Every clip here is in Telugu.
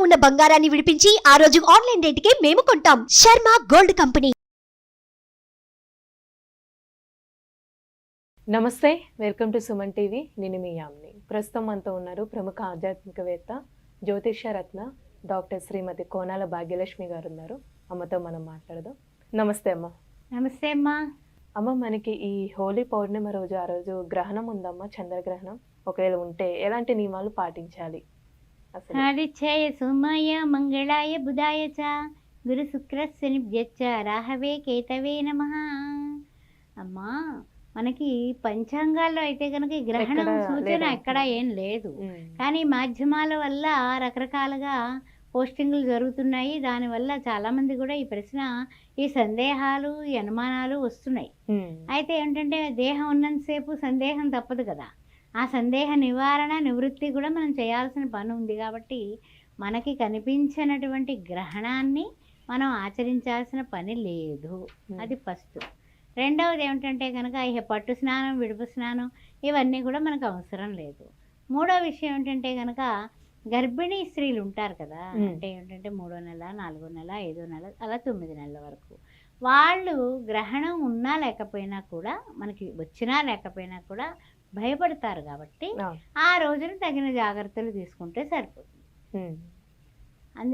ఉన్న బంగారాన్ని విడిపించి ఆ రోజు ఆన్లైన్ రేటుకే మేము కొంటాం. Sharma gold company. నమస్తే వెల్కమ్ టు సుమన్ టీవీ. నేను మీ యామ్ని. ప్రస్తుతం మనతో ఉన్నారు ప్రముఖ ఆధ్యాత్మికవేత్త జ్యోతిష్య రత్న డాక్టర్ శ్రీమతి కోనాల భాగ్యలక్ష్మి గారు ఉన్నారు అమ్మతో మనం మాట్లాడదాం. నమస్తే అమ్మ. నమస్తే అమ్మా. అమ్మ మనకి ఈ హోలీ పౌర్ణిమ రోజు ఆ రోజు గ్రహణం ఉందమ్మా చంద్రగ్రహణం. ఒకవేళ ఉంటే ఎలాంటి నియమాలు పాటించాలి? ఆదిత్యాయ సోమాయ మంగళాయ బుధాయ చ గురు శుక్ర శనిభ్యచ్చ రాహవే కేతవే నమ. అమ్మా మనకి పంచాంగాల్లో అయితే కనుక గ్రహణం సూచన. ఎక్కడా ఏం లేదు. కానీ మాధ్యమాల వల్ల రకరకాలుగా పోస్టింగ్లు జరుగుతున్నాయి. దానివల్ల చాలామంది కూడా ఈ ప్రశ్న ఈ సందేహాలు ఈ అనుమానాలు వస్తున్నాయి. అయితే ఏంటంటే దేహం ఉన్నంతసేపు సందేహం తప్పదు కదా. ఆ సందేహ నివారణ నివృత్తి కూడా మనం చేయాల్సిన పని ఉంది కాబట్టి మనకి కనిపించినటువంటి గ్రహణాన్ని మనం ఆచరించాల్సిన పని లేదు. అది ఫస్ట్. రెండవది ఏమిటంటే కనుక ఇక పట్టు స్నానం విడుపు స్నానం ఇవన్నీ కూడా మనకు అవసరం లేదు. మూడో విషయం ఏంటంటే కనుక గర్భిణీ స్త్రీలు ఉంటారు కదా. అంటే ఏంటంటే మూడో నెల నాలుగో నెల ఐదో నెల అలా తొమ్మిది నెలల వరకు. వాళ్ళు గ్రహణం ఉన్నా లేకపోయినా కూడా మనకి వచ్చినా లేకపోయినా కూడా భయపడతారు కాబట్టి. ఆ రోజున తగిన జాగ్రత్తలు తీసుకుంటే సరిపోతుంది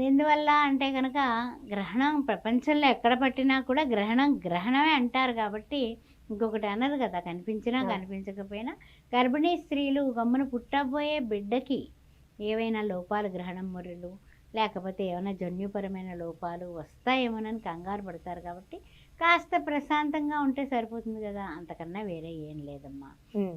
ఎందువల్ల అంటే కనుక గ్రహణం ప్రపంచంలో ఎక్కడ పట్టినా కూడా గ్రహణం గ్రహణమే అంటారు కాబట్టి ఇంకొకటి అనరు కదా కనిపించినా. కనిపించకపోయినా గర్భిణీ స్త్రీలు గమ్మున పుట్టబోయే బిడ్డకి ఏవైనా లోపాలు గ్రహణం మురులు లేకపోతే ఏమైనా జన్యుపరమైన లోపాలు వస్తాయేమోనని కంగారు పడతారు కాబట్టి కాస్త ప్రశాంతంగా ఉంటే సరిపోతుంది కదా. అంతకన్నా వేరే ఏం లేదమ్మా.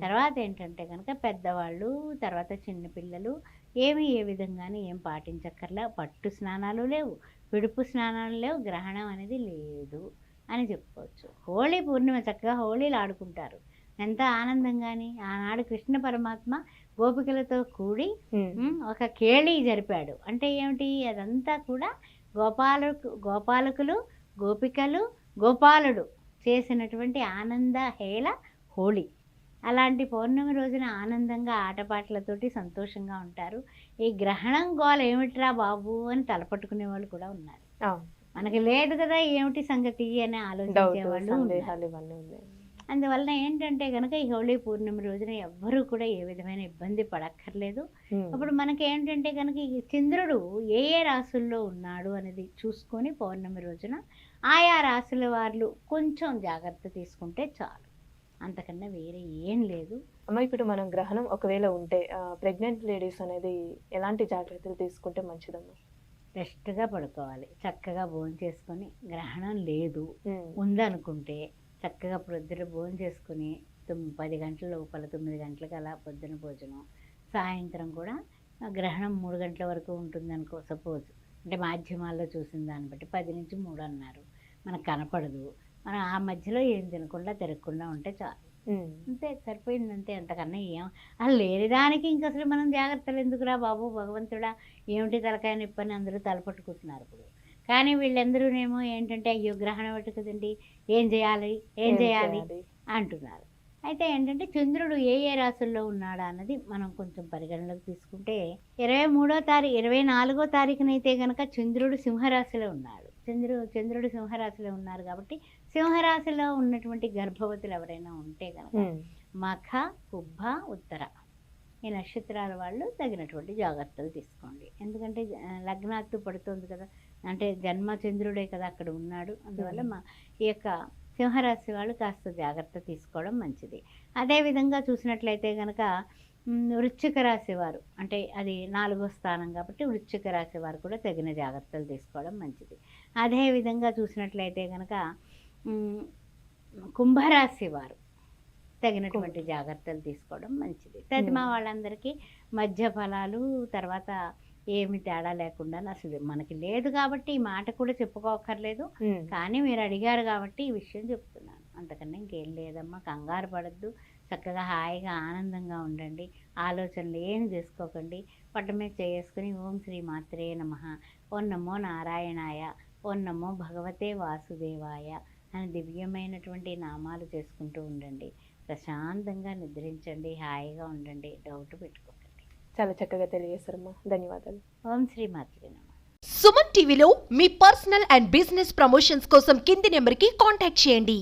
తర్వాత ఏంటంటే కనుక పెద్దవాళ్ళు తర్వాత చిన్నపిల్లలు ఏమి ఏ విధంగానే ఏం పాటించక్కర్లే. పట్టు స్నానాలు లేవు విడుపు స్నానాలు లేవు గ్రహణం అనేది లేదు అని చెప్పుకోవచ్చు. హోళీ పూర్ణిమ చక్కగా హోళీలు ఆడుకుంటారు. ఎంత ఆనందంగాని. ఆనాడు కృష్ణ పరమాత్మ గోపికలతో కూడి ఒక కేళి జరిపాడు. అంటే ఏమిటి? అదంతా కూడా గోపాలకు గోపాలకులు గోపికలు గోపాలుడు చేసినటువంటి ఆనంద హేళ హోళీ. అలాంటి పౌర్ణమి రోజున ఆనందంగా ఆటపాటలతోటి సంతోషంగా ఉంటారు. ఈ గ్రహణం గోల ఏమిట్రా బాబు అని తలపట్టుకునే వాళ్ళు కూడా ఉన్నారు. మనకి లేదు కదా ఏమిటి సంగతి అని ఆలోచించే అందువలన ఏంటంటే కనుక ఈ హోళీ పూర్ణిమ రోజున ఎవ్వరూ కూడా ఏ విధమైన ఇబ్బంది పడక్కర్లేదు. అప్పుడు మనకి ఏంటంటే కనుక ఈ చంద్రుడు ఏ ఏ రాసుల్లో ఉన్నాడు అనేది చూసుకొని పౌర్ణమి రోజున ఆయా రాసుల వాళ్ళు కొంచెం జాగ్రత్త తీసుకుంటే చాలు. అంతకన్నా వేరే ఏం లేదు. అమ్మ ఇప్పుడు మనం గ్రహణం ఒకవేళ ఉంటే ప్రెగ్నెంట్ లేడీస్ అనేది ఎలాంటి జాగ్రత్తలు తీసుకుంటే మంచిదమ్మా? రెస్ట్గా పడుకోవాలి. చక్కగా భోజనం చేసుకొని గ్రహణం లేదు. ఉందనుకుంటే చక్కగా ప్రొద్దున భోజనం చేసుకుని తొమ్మిది పది గంటల లోపల తొమ్మిది గంటలకు అలా పొద్దున భోజనం. సాయంత్రం కూడా గ్రహణం మూడు గంటల వరకు ఉంటుంది అనుకో సపోజ్. అంటే మాధ్యమాల్లో చూసిన దాన్ని బట్టి పది నుంచి మూడు అన్నారు. మనకు కనపడదు. మనం ఆ మధ్యలో ఏం తినకుండా తిరగకుండా ఉంటే చాలు. అంతే సరిపోయింది అంతే. అంతకన్నా ఏం? అసలు లేని దానికి ఇంక అసలు మనం జాగ్రత్తలు ఎందుకురా బాబు? భగవంతుడా ఏమిటి తలకాయ నొప్పి అని అందరూ తలపట్టుకుంటున్నారు ఇప్పుడు. కానీ వీళ్ళందరూనేమో ఏంటంటే అయ్యో గ్రహణం ఒకటి కదండి ఏం చేయాలి ఏం చేయాలి? అంటున్నారు. అయితే ఏంటంటే చంద్రుడు ఏ ఏ రాశుల్లో ఉన్నాడా అన్నది మనం కొంచెం పరిగణలోకి తీసుకుంటే ఇరవై మూడో తారీఖు ఇరవై నాలుగో తారీఖునైతే కనుక చంద్రుడు సింహరాశిలో ఉన్నాడు. చంద్రుడు చంద్రుడు సింహరాశిలో ఉన్నారు కాబట్టి సింహరాశిలో ఉన్నటువంటి గర్భవతులు ఎవరైనా ఉంటే కనుక మఖ కుబ్బ ఉత్తర ఈ నక్షత్రాల వాళ్ళు తగినటువంటి జాగ్రత్తలు తీసుకోండి. ఎందుకంటే లగ్నాత్తు పడుతుంది కదా అంటే జన్మ చంద్రుడే కదా అక్కడ ఉన్నాడు అందువల్ల. మా ఈ యొక్క సింహరాశి వాళ్ళు కాస్త జాగ్రత్త తీసుకోవడం మంచిది అదేవిధంగా చూసినట్లయితే కనుక మ్, వృశ్చిక రాశి వారు అంటే అది నాలుగో స్థానం కాబట్టి వృశ్చిక రాశి వారు కూడా తగిన జాగ్రత్తలు తీసుకోవడం మంచిది అదేవిధంగా చూసినట్లయితే కనుక కుంభరాశి వారు తగినటువంటి జాగ్రత్తలు తీసుకోవడం మంచిది తదిమా. వాళ్ళందరికీ మధ్య ఫలాలు తర్వాత ఏమి తేడా లేకుండా అసలు మనకి లేదు కాబట్టి ఈ మాట కూడా చెప్పుకోకర్లేదు కానీ మీరు అడిగారు కాబట్టి ఈ విషయం చెప్తున్నాను. అంతకన్నా ఇంకేం లేదమ్మా కంగారు పడద్దు. చక్కగా హాయిగా ఆనందంగా ఉండండి. ఆలోచనలు ఏం చేసుకోకండి. పట్ట మీద చేసుకుని ఓం శ్రీ మాత్రే నమ. ఓం నమో నారాయణాయ. ఓం నమో భగవతే వాసుదేవాయ అని దివ్యమైనటువంటి నామాలు చేసుకుంటూ ఉండండి. ప్రశాంతంగా నిద్రించండి. హాయిగా ఉండండి. డౌట్ పెట్టుకోకండి. చాలా చక్కగా తెలియజేశారమ్మా. ధన్యవాదాలు. ఓం శ్రీ మాత్రే నమః. సుమన్ టీవీలో మీ పర్సనల్ అండ్ బిజినెస్ ప్రమోషన్స్ కోసం కింది నెంబర్కి కాంటాక్ట్ చేయండి.